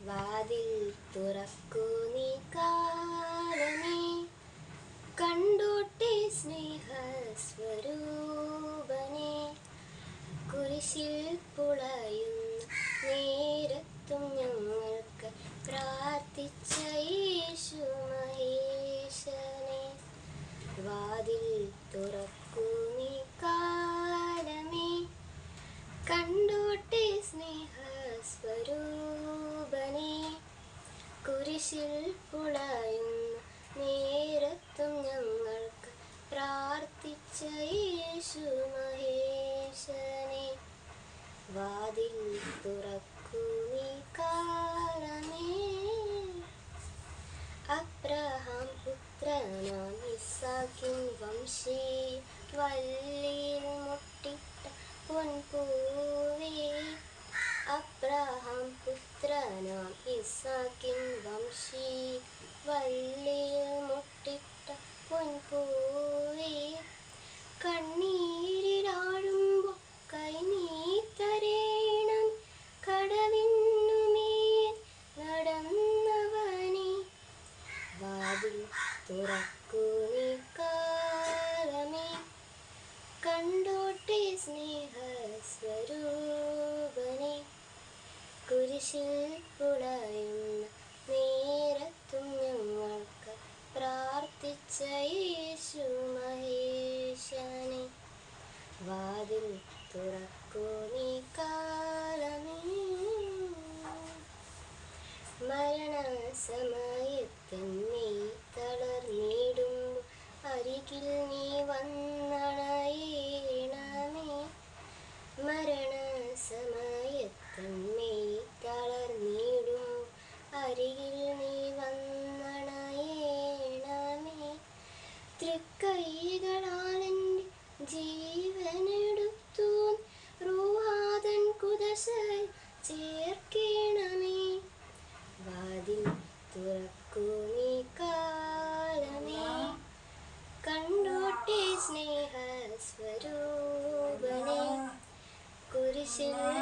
വാതിൽ തുറക്കൂ നീ കാലമേ കുരിശിൽ പുളയുന്ന നേരത്തും ഞങ്ങൾക്ക് പ്രാർത്ഥിച്ച യേശു മഹേശനെ. വാതിൽ തുറക്കൂ കാലമേ അബ്രഹാം പുത്രനാം വംശീ വല്ലിയിൽ മുട്ടിട്ട പൊൻപൂവേ. അബ്രഹാം പുത്രനാം ഇസാക്കിൻ വംശീ വല്ലിയിൽ മുട്ടിട്ട പൊൻപൂവേ. കണ്ണീരിലാഴുമ്പോൾ തരേണം കടവിന്നുമേ നടന്നവനെ. വാതിൽ തുറക്കൂ നീ കാലമേ. കണ്ടോട്ടെ സ്നേഹസ്വരൂപനെ. കുരിശിൽ നേരത്തും ഞങ്ങൾക്ക് പ്രാർത്ഥിച്ച യേശു മഹേശനെ. വാതിൽ തുറക്കൂ നീ കാലമേ. മരണസമയത്തെന്നെ Shin